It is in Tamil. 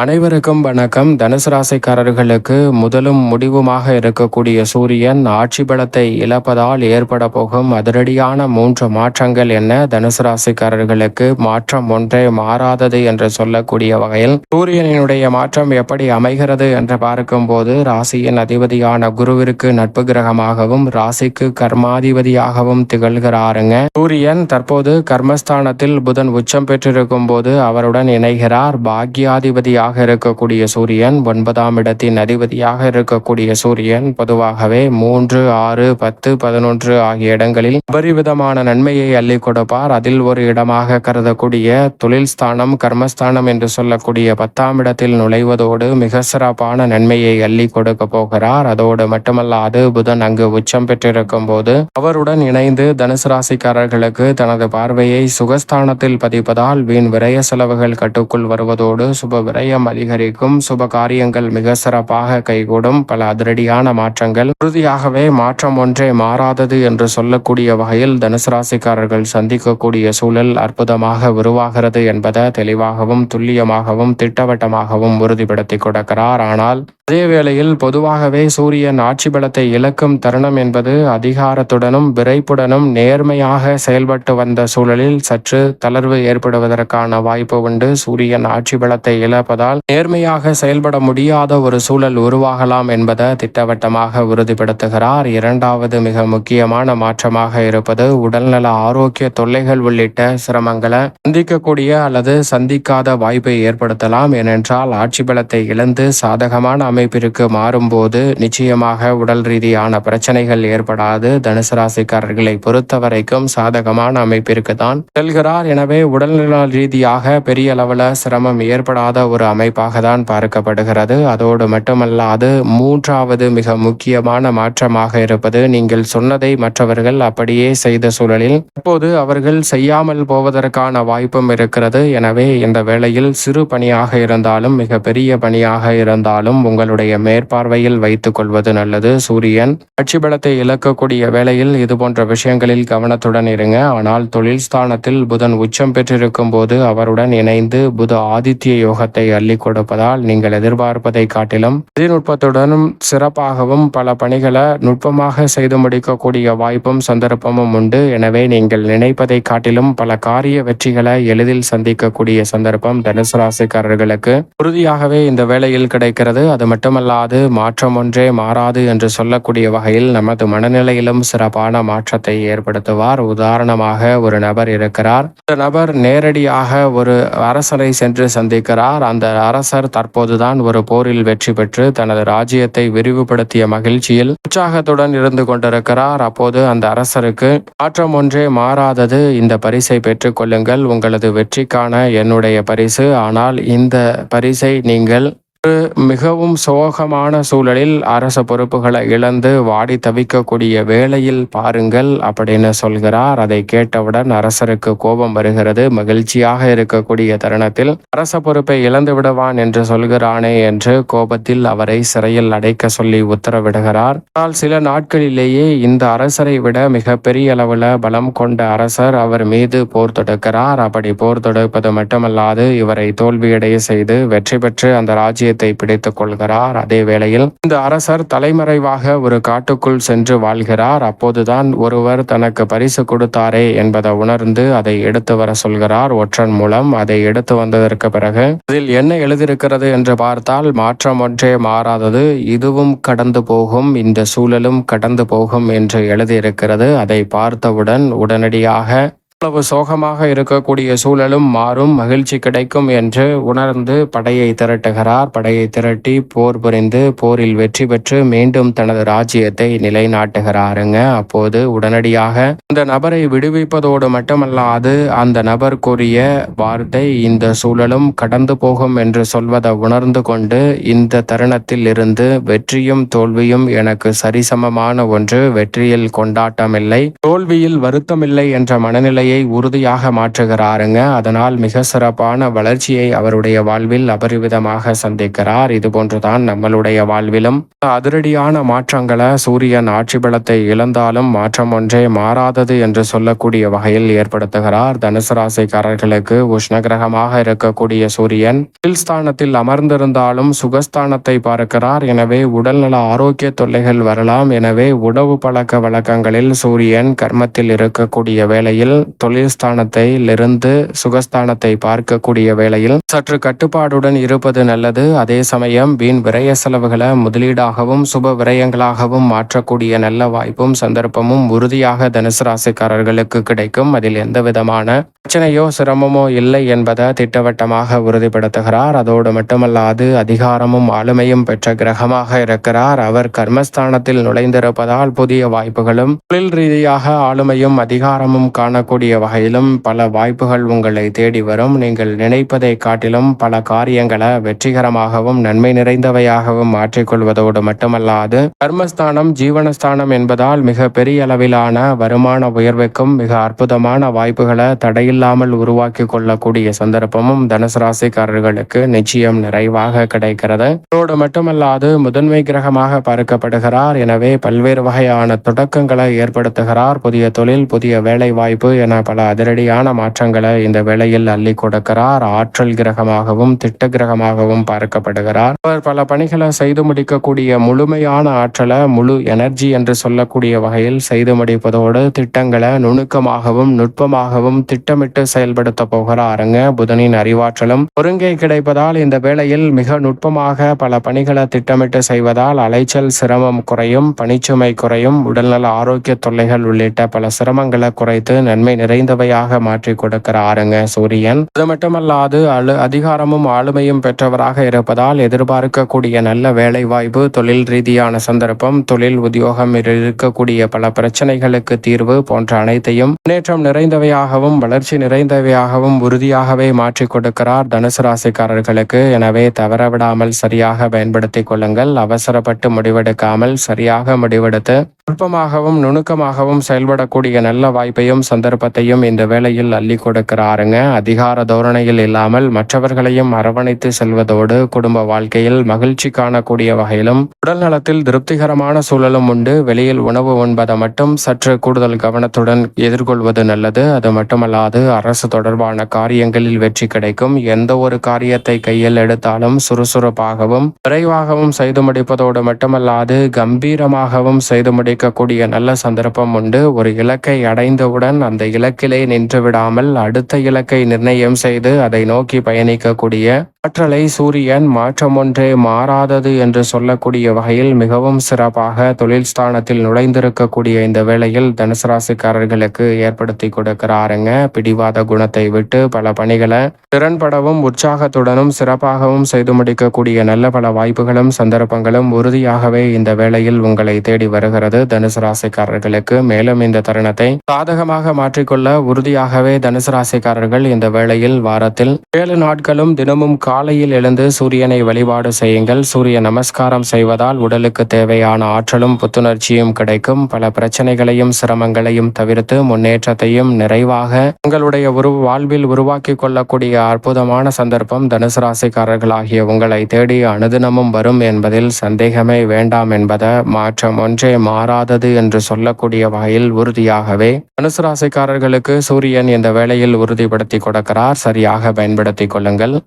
அனைவருக்கும் வணக்கம். தனுசு ராசிக்காரர்களுக்கு முதலும் முடிவுமாக இருக்கக்கூடிய சூரியன் ஆட்சி பலத்தை இழப்பதால் ஏற்பட போகும் அதிரடியான மூன்று மாற்றங்கள் என்ன? தனுசு ராசிக்காரர்களுக்கு மாற்றம் ஒன்றே மாறாதது என்று சொல்லக்கூடிய வகையில் சூரியனினுடைய மாற்றம் எப்படி அமைகிறது என்று பார்க்கும்போது ராசியின் அதிபதியான குருவிற்கு நட்பு கிரகமாகவும் ராசிக்கு கர்மாதிபதியாகவும் திகழ்கிறாருங்க. சூரியன் தற்போது கர்மஸ்தானத்தில் புதன் உச்சம் பெற்றிருக்கும் போது அவருடன் இணைகிறார். பாக்யாதிபதியாக இருக்கக்கூடிய சூரியன் ஒன்பதாம் இடத்தின் அதிபதியாக இருக்கக்கூடிய சூரியன் பொதுவாகவே மூன்று ஆறு பத்து பதினொன்று ஆகிய இடங்களில் அபரிவிதமான நன்மையை அள்ளி கொடுப்பார். அதில் ஒரு இடமாக கருதக்கூடிய தொழில் ஸ்தானம் கர்மஸ்தானம் என்று சொல்லக்கூடிய பத்தாம் இடத்தில் நுழைவதோடு மிக சிறப்பான நன்மையை அள்ளி கொடுக்க போகிறார். அதோடு மட்டுமல்லாது புதன் அங்கு உச்சம் பெற்றிருக்கும் போது அவருடன் இணைந்து தனுசு ராசிக்காரர்களுக்கு தனது பார்வையை சுகஸ்தானத்தில் பதிப்பதால் வீண் விரய செலவுகள் கட்டுக்குள் வருவதோடு சுப விரயம் அதிகரிக்கும். சுப காரியங்கள் மிக சிறப்பாக கைகூடும். பல அதிரடியான மாற்றங்கள். உறுதியாகவே மாற்றம் ஒன்றே மாறாதது என்று சொல்லக்கூடிய வகையில் தனுசு ராசிக்காரர்கள் சந்திக்கக்கூடிய சூழல் அற்புதமாக உருவாகிறது என்பதை தெளிவாகவும் துல்லியமாகவும் திட்டவட்டமாகவும் உறுதிப்படுத்தி கொடுக்கிறார். ஆனால் அதே வேளையில் பொதுவாகவே சூரியன் ஆட்சி பலத்தை இழக்கும் தருணம் என்பது அதிகாரத்துடனும் விரைப்புடனும் நேர்மையாக செயல்பட்டு வந்த சூழலில் சற்று தளர்வு ஏற்படுவதற்கான வாய்ப்பு உண்டு. சூரியன் ஆட்சி பலத்தை இழப்பதால் நேர்மையாக செயல்பட முடியாத ஒரு சூழல் உருவாகலாம் என்பதை திட்டவட்டமாக உறுதிப்படுத்துகிறார். இரண்டாவது மிக முக்கியமான மாற்றமாக இருப்பது உடல்நல ஆரோக்கிய தொல்லைகள் உள்ளிட்ட சிரமங்களை சந்திக்கக்கூடிய அல்லது சந்திக்காத வாய்ப்பை ஏற்படுத்தலாம். ஏனென்றால் ஆட்சி பலத்தை இழந்து சாதகமான அமைப்பிற்கு மாறும்போது நிச்சயமாக உடல் ரீதியான பிரச்சனைகள் ஏற்படாது. தனுசு ராசிக்காரர்களை பொறுத்த வரைக்கும் சாதகமான அமைப்பிற்கு தான் செல்கிறார். எனவே உடல்நல ரீதியாக பெரிய அளவில் சிரமம் ஏற்படாத ஒரு அமைப்பாக தான் பார்க்கப்படுகிறது. அதோடு மட்டுமல்லாது மூன்றாவது மிக முக்கியமான மாற்றமாக இருப்பது நீங்கள் சொன்னதை மற்றவர்கள் அப்படியே செய்த சூழலில் இப்போது அவர்கள் செய்யாமல் போவதற்கான வாய்ப்பும் இருக்கிறது. எனவே இந்த வேளையில் சிறு பணியாக இருந்தாலும் மிக பெரிய பணியாக இருந்தாலும் உங்களுடைய மேற்பார்வையில் வைத்துக் கொள்வது நல்லது. சூரியன் ஆட்சி பலத்தை இழக்கக்கூடிய வேளையில் இது போன்ற விஷயங்களில் கவனத்துடன் இருங்க. ஆனால் தொழில் ஸ்தானத்தில் புதன் உச்சம் பெற்றிருக்கும் போது அவருடன் இணைந்து புத ஆதித்ய யோகத்தை அள்ளி கொடுப்பதால் நீங்கள் எதிர்பார்ப்பதை காட்டிலும் தொழில்நுட்பத்துடனும் சிறப்பாகவும் பல பணிகளை நுட்பமாக செய்து முடிக்கக்கூடிய வாய்ப்பும் சந்தர்ப்பமும் உண்டு. எனவே நீங்கள் நினைப்பதை காட்டிலும் பல காரிய வெற்றிகளை எளிதில் சந்திக்கக்கூடிய சந்தர்ப்பம் தனுசு ராசிக்காரர்களுக்கு உறுதியாகவே இந்த வேளையில் கிடைக்கிறது. அது மட்டுமல்லாது மாற்றம் ஒன்றே மாறாது என்று சொல்லக்கூடிய வகையில் நமது மனநிலையிலும் சிறப்பான மாற்றத்தை ஏற்படுத்துவார். உதாரணமாக ஒரு நபர் இருக்கிறார். இந்த நபர் நேரடியாக ஒரு அரசரை சென்று சந்திக்கிறார். அந்த அரசர் தற்போதுதான் ஒரு போரில் வெற்றி பெற்று தனது ராஜ்யத்தை விரிவுபடுத்திய மகிழ்ச்சியில் உற்சாகத்துடன் இருந்து கொண்டிருக்கிறார். அப்போது அந்த அரசருக்கு மாற்றம் ஒன்றே மாறாதது. இந்த பரிசை பெற்றுக்கொள்ளுங்கள் உங்களது வெற்றிக்கான என்னுடைய பரிசு. ஆனால் இந்த பரிசை நீங்கள் மிகவும் சோகமான சூழலில் அரச பொறுப்புகளை இழந்து வாடி தவிக்கக்கூடிய வேளையில் பாருங்கள் அப்படின்னு சொல்கிறார். அதை கேட்டவுடன் அரசருக்கு கோபம் வருகிறது. மகிழ்ச்சியாக இருக்கக்கூடிய தருணத்தில் அரச பொறுப்பை இழந்து விடுவான் என்று சொல்கிறானே என்று கோபத்தில் அவரை சிறையில் அடைக்க சொல்லி உத்தரவிடுகிறார். ஆனால் சில நாட்களிலேயே இந்த அரசரை விட மிக பெரிய அளவில் பலம் கொண்ட அரசர் அவர் மீது போர் தொடுக்கிறார். அப்படி போர் தொடுப்பது மட்டுமல்லாது இவரை தோல்வியடைய செய்து வெற்றி பெற்று அந்த ராஜ்யத்தை பிடித்து கொள்கிறார். அதே வேளையில் இந்த அரசர் தலைமறைவாக ஒரு காட்டுக்குள் சென்று வாழ்கிறார். அப்போதுதான் ஒருவர் தனக்கு பரிசு கொடுத்தாரே என்பதை உணர்ந்து அதை எடுத்து வர சொல்கிறார். ஒற்றன் மூலம் அதை எடுத்து வந்ததற்கு பிறகு அதில் என்ன எழுதியிருக்கிறது என்று பார்த்தால் மாற்றம் ஒன்றே மாறாதது இதுவும் கடந்து போகும் இந்த சூழலும் கடந்து போகும் என்று எழுதியிருக்கிறது. அதை பார்த்தவுடன் உடனடியாக அவ்வளவு சோகமாக இருக்கக்கூடிய சூழலும் மாறும் மகிழ்ச்சி கிடைக்கும் என்று உணர்ந்து படையை திரட்டுகிறார். படையை திரட்டி போர் புரிந்து போரில் வெற்றி பெற்று மீண்டும் தனது ராஜ்யத்தை நிலைநாட்டுகிறாருங்க. அப்போது உடனடியாக அந்த நபரை விடுவிப்பதோடு மட்டுமல்லாது அந்த நபர் கூறிய வார்த்தை இந்த சூழலும் கடந்து போகும் என்று சொல்வதை உணர்ந்து கொண்டு இந்த தருணத்தில் இருந்து வெற்றியும் தோல்வியும் எனக்கு சரிசமமான ஒன்று வெற்றியில் கொண்டாட்டமில்லை தோல்வியில் வருத்தமில்லை என்ற மனநிலையை நிலையை உறுதியாக மாற்றுகிறாருங்க. அதனால் மிக சிறப்பான வளர்ச்சியை அவருடைய வாழ்வில் அபரிவிதமாக சந்திக்கிறார். இது போன்றுதான் நம்மளுடைய வாழ்விலும் அதிரடியான மாற்றங்களை சூரியன் ஆட்சி பலத்தை இழந்தாலும் மாற்றம் ஒன்றே மாறாதது என்று சொல்லக்கூடிய வகையில் ஏற்படுத்துகிறார். தனுசு ராசிக்காரர்களுக்கு உஷ்ண கிரகமாக இருக்கக்கூடிய சூரியன் ஸ்தானத்தில் அமர்ந்திருந்தாலும் சுகஸ்தானத்தை பார்க்கிறார். எனவே உடல்நல ஆரோக்கிய தொல்லைகள் வரலாம். எனவே உணவு பழக்க வழக்கங்களில் சூரியன் கர்மத்தில் இருக்கக்கூடிய வேளையில் தொழில் சுகஸ்தானத்தை பார்க்கக்கூடிய வேளையில் சற்று கட்டுப்பாடுடன் இருப்பது நல்லது. அதே சமயம் வீண் விரய செலவுகளை முதலீடாகவும் சுப விரயங்களாகவும் மாற்றக்கூடிய நல்ல வாய்ப்பும் சந்தர்ப்பமும் உறுதியாக தனுசு ராசிக்காரர்களுக்கு கிடைக்கும். அதில் எந்த விதமான பிரச்சனையோ சிரமமோ இல்லை என்பதை திட்டவட்டமாக உறுதிப்படுத்துகிறார். அதோடு மட்டுமல்லாது அதிகாரமும் ஆளுமையும் பெற்ற கிரகமாக இருக்கிறார். அவர் கர்மஸ்தானத்தில் நுழைந்திருப்பதால் புதிய வாய்ப்புகளும் தொழில் ரீதியாக ஆளுமையும் அதிகாரமும் காணக்கூடிய வகையிலும் பல வாய்ப்புகள் உங்களை தேடி வரும். நீங்கள் நினைப்பதை காட்டிலும் பல காரியங்களை வெற்றிகரமாகவும் நன்மை நிறைந்தவையாகவும் மாற்றிக்கொள்வதோடு மட்டுமல்லாது கர்மஸ்தானம் ஜீவனஸ்தானம் என்பதால் மிக பெரிய அளவிலான வருமான உயர்வுக்கும் மிக அற்புதமான வாய்ப்புகளை தடையில்லாமல் உருவாக்கி கொள்ளக்கூடிய சந்தர்ப்பமும் தனுசு ராசிக்காரர்களுக்கு நிச்சயம் நிறைவாக கிடைக்கிறது. அதோடு மட்டுமல்லாது முதன்மை கிரகமாக பார்க்கப்படுகிறார். எனவே பல்வேறு வகையான தொடக்கங்களை ஏற்படுத்துகிறார். புதிய தொழில் புதிய வேலை வாய்ப்பு என பல அதிரடியான மாற்றங்களை இந்த வேளையில் அள்ளி கொடுக்கிறார். ஆற்றல் கிரகமாகவும் திட்ட கிரகமாகவும் பார்க்கப்படுகிறார். அவர் பல பணிகளை செய்து முடிக்கக்கூடிய முழுமையான ஆற்றலை முழு எனர்ஜி என்று சொல்லக்கூடிய வகையில் செய்து முடிப்பதோடு திட்டங்களை நுணுக்கமாகவும் நுட்பமாகவும் திட்டமிட்டு செயல்படுத்த போகிறாருங்க. புதனின் அறிவாற்றலும் ஒருங்கே கிடைப்பதால் இந்த வேளையில் மிக நுட்பமாக பல பணிகளை திட்டமிட்டு செய்வதால் அலைச்சல் சிரமம் குறையும் பணிச்சுமை குறையும் உடல்நல ஆரோக்கிய தொல்லைகள் உள்ளிட்ட பல சிரமங்களை குறைத்து நன்மை நிறைந்தவையாக மாற்றி கொடுக்கிறாருங்க சூரியன். அது மட்டுமல்லாது அழு அதிகாரமும் ஆளுமையும் பெற்றவராக இருப்பதால் எதிர்பார்க்கக்கூடிய நல்ல வேலை வாய்ப்பு தொழில் ரீதியான சந்தர்ப்பம் தொழில் உத்தியோகம் இருக்கக்கூடிய பல பிரச்சனைகளுக்கு தீர்வு போன்ற அனைத்தையும் முன்னேற்றம் நிறைந்தவையாகவும் வளர்ச்சி நிறைந்தவையாகவும் உறுதியாகவே மாற்றி கொடுக்கிறார் தனுசு ராசிக்காரர்களுக்கு. எனவே தவறவிடாமல் சரியாக பயன்படுத்திக் கொள்ளுங்கள். அவசரப்பட்டு முடிவெடுக்காமல் சரியாக முடிவெடுத்து நுட்பமாகவும் நுணுக்கமாகவும் செயல்படக்கூடிய நல்ல வாய்ப்பையும் சந்தர்ப்பத்தை சந்தர்ப்பத்தையும் இந்த வேளையில் அள்ளி கொடுக்கிறாருங்க. அதிகார தோரணையில் இல்லாமல் மற்றவர்களையும் அரவணைத்து செல்வதோடு குடும்ப வாழ்க்கையில் மகிழ்ச்சி காணக்கூடிய வகையிலும் உடல் நலத்தில் திருப்திகரமான சூழலும் உண்டு. வெளியில் உணவு உண்பதை மட்டும் சற்று கூடுதல் கவனத்துடன் எதிர்கொள்வது நல்லது. அது மட்டுமல்லாது அரசு தொடர்பான காரியங்களில் வெற்றி கிடைக்கும். எந்த ஒரு காரியத்தை கையில் எடுத்தாலும் சுறுசுறுப்பாகவும் விரைவாகவும் செய்து முடிப்பதோடு மட்டுமல்லாது கம்பீரமாகவும் செய்து முடிக்கக்கூடிய நல்ல சந்தர்ப்பம் உண்டு. ஒரு இலக்கை அடைந்தவுடன் அந்த இலக்கிலே நின்று விடாமல் அடுத்த இலக்கை நிர்ணயம் செய்து அதை நோக்கி பயணிக்கக்கூடிய ஆற்றலை சூரியன் மாற்றமொன்றே மாறாதது என்று சொல்லக்கூடிய வகையில் மிகவும் சிறப்பாக தொழில் ஸ்தானத்தில் நுழைந்திருக்கக்கூடிய இந்த வேளையில் தனுசு ராசிக்காரர்களுக்கு ஏற்படுத்தி கொடுக்கிறாருங்க. பிடிவாத குணத்தை விட்டு பல பணிகளை திறன்படவும் உற்சாகத்துடனும் சிறப்பாகவும் செய்து முடிக்கக்கூடிய நல்ல பல வாய்ப்புகளும் சந்தர்ப்பங்களும் உறுதியாகவே இந்த வேளையில் உங்களை தேடி வருகிறது தனுசு ராசிக்காரர்களுக்கு. மேலும் இந்த தருணத்தை சாதகமாக மாற்றிக்கொள்ள உறுதியாகவே தனுசு ராசிக்காரர்கள் இந்த வேளையில் வாரத்தில் ஏழு நாட்களும் தினமும் காலையில் எழுந்து சூரியனை வழிபாடு செய்யுங்கள். சூரிய நமஸ்காரம் செய்வதால் உடலுக்கு தேவையான ஆற்றலும் புத்துணர்ச்சியும் கிடைக்கும். பல பிரச்சனைகளையும் சிரமங்களையும் தவிர்த்து முன்னேற்றத்தையும் நிறைவாக உங்களுடைய உரு வாழ்வில் உருவாக்கி கொள்ளக்கூடிய அற்புதமான சந்தர்ப்பம் தனுசு ராசிக்காரர்களாகிய உங்களை தேடி அனுதினமும் வரும் என்பதில் சந்தேகமே வேண்டாம் என்பதை மாற்றம் ஒன்றே மாறாதது என்று சொல்லக்கூடிய வகையில் உறுதியாகவே தனுசு ராசிக்காரர்களுக்கு சூரியன் இந்த வேளையில் உறுதிப்படுத்தி கொடுக்கிறார். சரியாக பயன்படுத்திக் கொள்ளுங்கள்.